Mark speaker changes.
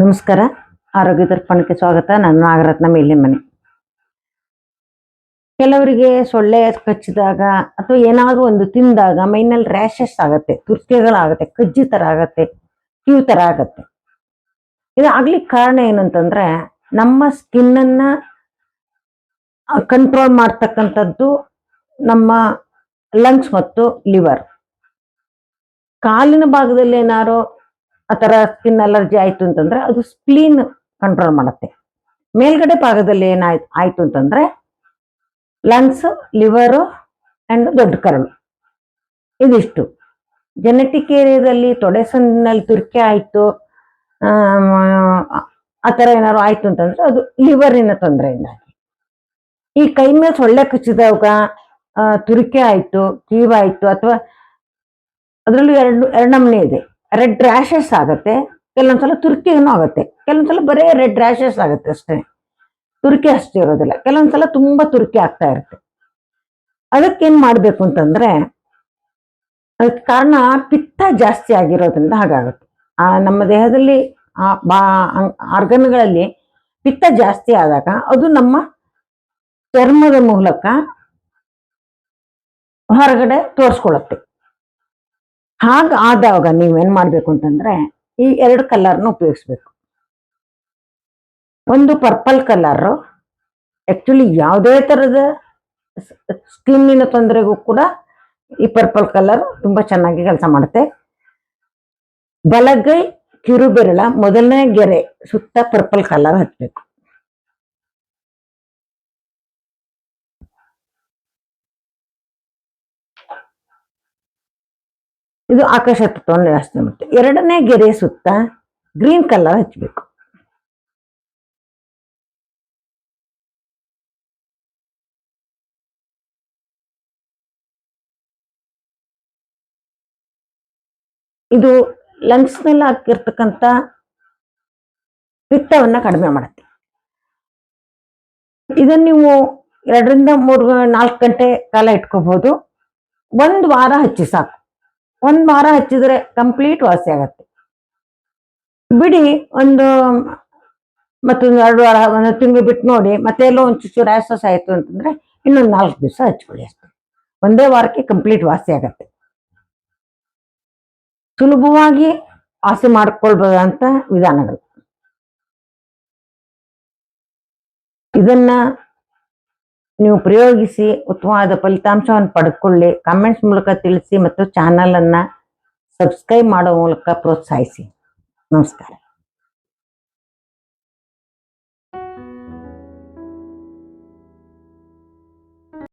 Speaker 1: ನಮಸ್ಕಾರ. ಆರೋಗ್ಯ ದರ್ಪಣಕ್ಕೆ ಸ್ವಾಗತ. ನಾನು ನಾಗರತ್ನ ಮೇಲಿನ ಮನೆ. ಕೆಲವರಿಗೆ ಸೊಳ್ಳೆ ಕಚ್ಚಿದಾಗ ಅಥವಾ ಏನಾದರೂ ಒಂದು ತಿಂದಾಗ ಮೈನಲ್ಲಿ ರ್ಯಾಷಸ್ ಆಗತ್ತೆ, ತುರ್ಕೆಗಳಾಗತ್ತೆ ಕಜ್ಜಿ ಥರ ಆಗತ್ತೆ ಕ್ಯೂ ಥರ ಆಗತ್ತೆ. ಇದು ಆಗ್ಲಿಕ್ಕೆ ಕಾರಣ ಏನಂತಂದ್ರೆ ನಮ್ಮ ಸ್ಕಿನ್ನನ್ನ ಕಂಟ್ರೋಲ್ ಮಾಡ್ತಕ್ಕಂಥದ್ದು ನಮ್ಮ ಲಂಗ್ಸ್ ಮತ್ತು ಲಿವರ್. ಕಾಲಿನ ಭಾಗದಲ್ಲಿ ಏನಾರೋ ಆ ಥರ ಸ್ಕಿನ್ ಅಲರ್ಜಿ ಆಯ್ತು ಅಂತಂದ್ರೆ ಅದು ಸ್ಪ್ಲೀನ್ ಕಂಟ್ರೋಲ್ ಮಾಡುತ್ತೆ. ಮೇಲ್ಗಡೆ ಭಾಗದಲ್ಲಿ ಏನಾಯ್ತು ಆಯಿತು ಅಂತಂದ್ರೆ ಲಂಗ್ಸ್ ಲಿವರು ಅಂಡ್ ದೊಡ್ಡ ಕರಳು. ಇದಿಷ್ಟು. ಜೆನೆಟಿಕ್ ಏರಿಯಾದಲ್ಲಿ ತೊಡೆಸಲ್ಲಿ ಸಂದಿನಲ್ಲಿ ತುರ್ಕೆ ಆಯ್ತು, ಆ ಥರ ಏನಾದ್ರು ಆಯ್ತು ಅಂತಂದ್ರೆ ಅದು ಲಿವರಿನ ತೊಂದರೆಯಿಂದಾಗಿ. ಈ ಕೈ ಮೇಲೆ ಸೊಳ್ಳೆ ಕಚ್ಚಿದಾಗ ತುರಿಕೆ ಆಯ್ತು ಕೀವಾಯ್ತು ಅಥವಾ ಅದರಲ್ಲೂ ಎರಡು ಎರಡು ನಮೂನೆ ಇದೆ. ರೆಡ್ ರ್ಯಾಷಸ್ ಆಗುತ್ತೆ. ಕೆಲವೊಂದ್ಸಲ ತುರ್ಕಿನೂ ಆಗುತ್ತೆ. ಕೆಲವೊಂದ್ಸಲ ಬರೇ ರೆಡ್ ರ್ಯಾಷಸ್ ಆಗುತ್ತೆ ಅಷ್ಟೇ. ತುರ್ಕಿ ಅಷ್ಟೇ ಇರೋದಿಲ್ಲ. ಕೆಲವೊಂದ್ಸಲ ತುಂಬಾ ತುರ್ಕಿ ಆಗ್ತಾ ಇರುತ್ತೆ. ಅದಕ್ಕೇನ್ ಮಾಡ್ಬೇಕು ಅಂತಂದ್ರೆ, ಅದಕ್ಕೆ ಕಾರಣ ಪಿತ್ತ ಜಾಸ್ತಿ ಆಗಿರೋದ್ರಿಂದ ಹಾಗಾಗುತ್ತೆ. ಆ, ನಮ್ಮ ದೇಹದಲ್ಲಿ, ಆ, ಬಾ ಆರ್ಗನ್ಗಳಲ್ಲಿ ಪಿತ್ತ ಜಾಸ್ತಿ ಆದಾಗ ಅದು ನಮ್ಮ ಚರ್ಮದ ಮೂಲಕ ಹೊರಗಡೆ ತೋರಿಸ್ಕೊಳ್ಳುತ್ತೆ ಹಾಗ ಆದಾಗ ನೀವೇನ್ ಮಾಡ್ಬೇಕು ಅಂತಂದ್ರೆ ಈ ಎರಡು ಕಲರ್ನ ಉಪಯೋಗಿಸ್ಬೇಕು. ಒಂದು ಪರ್ಪಲ್ ಕಲರ್ ಆಕ್ಚುಲಿ ಯಾವುದೇ ತರದ ಸ್ಕಿನ್ನಿನ ತೊಂದರೆಗೂ ಕೂಡ ಈ ಪರ್ಪಲ್ ಕಲರ್ ತುಂಬಾ ಚೆನ್ನಾಗಿ ಕೆಲಸ ಮಾಡುತ್ತೆ. ಬಲಗೈ ಕಿರುಬೆರಳ ಮೊದಲನೇ ಗೆರೆ ಸುತ್ತ ಪರ್ಪಲ್ ಕಲರ್ ಹಚ್ಬೇಕು. ಇದು ಆಕಾಶ ತತ್ವವನ್ನು ಜಾಸ್ತಿ ಮಾಡುತ್ತೆ. ಎರಡನೇ ಗೆರೆ ಸುತ್ತ ಗ್ರೀನ್ ಕಲರ್ ಹಚ್ಚಬೇಕು ಇದು ಲಂಗ್ಸ್ನಲ್ಲಿ ಹಾಕಿರ್ತಕ್ಕಂಥ ಪಿತ್ತವನ್ನ ಕಡಿಮೆ ಮಾಡುತ್ತೆ. ಇದನ್ನು ನೀವು ಎರಡರಿಂದ ಮೂರು ನಾಲ್ಕು ಗಂಟೆ ಕಾಲ ಇಟ್ಕೋಬಹುದು ಒಂದು ವಾರ ಹಚ್ಚಿ ಸಾಕು. ಒಂದ್ ವಾರ ಹಚ್ಚಿದ್ರೆ ಕಂಪ್ಲೀಟ್ ವಾಸಿ ಆಗತ್ತೆ. ಬಿಡಿ ಒಂದು, ಮತ್ತೊಂದು ಎರಡು ವಾರ, ಒಂದು ತಿಂಗಳು ಬಿಟ್ಟು ನೋಡಿ, ಮತ್ತೆ ಎಲ್ಲೋ ಒಂದು ಚುಚ್ಚು ರ್ಯಾಸಸ್ ಆಯಿತು ಅಂತಂದ್ರೆ ಇನ್ನೊಂದು ನಾಲ್ಕು ದಿವಸ ಹಚ್ಕೊಳ್ಳಿ ಅಷ್ಟೇ. ಒಂದೇ ವಾರಕ್ಕೆ ಕಂಪ್ಲೀಟ್ ವಾಸಿ ಆಗತ್ತೆ. ಸುಲಭವಾಗಿ ವಾಸಿ ಮಾಡ್ಕೊಳ್ಬಹುದಂತ ವಿಧಾನಗಳು. ಇದನ್ನ ನೀವು ಪ್ರಯೋಗಿಸಿ ಉತ್ತಮವಾದ ಫಲಿತಾಂಶವನ್ನು ಪಡ್ಕೊಳ್ಳಿ. ಕಾಮೆಂಟ್ಸ್ ಮೂಲಕ ತಿಳಿಸಿ ಮತ್ತು ಚಾನಲನ್ನು ಸಬ್ಸ್ಕ್ರೈಬ್ ಮಾಡೋ ಮೂಲಕ ಪ್ರೋತ್ಸಾಹಿಸಿ. ನಮಸ್ಕಾರ.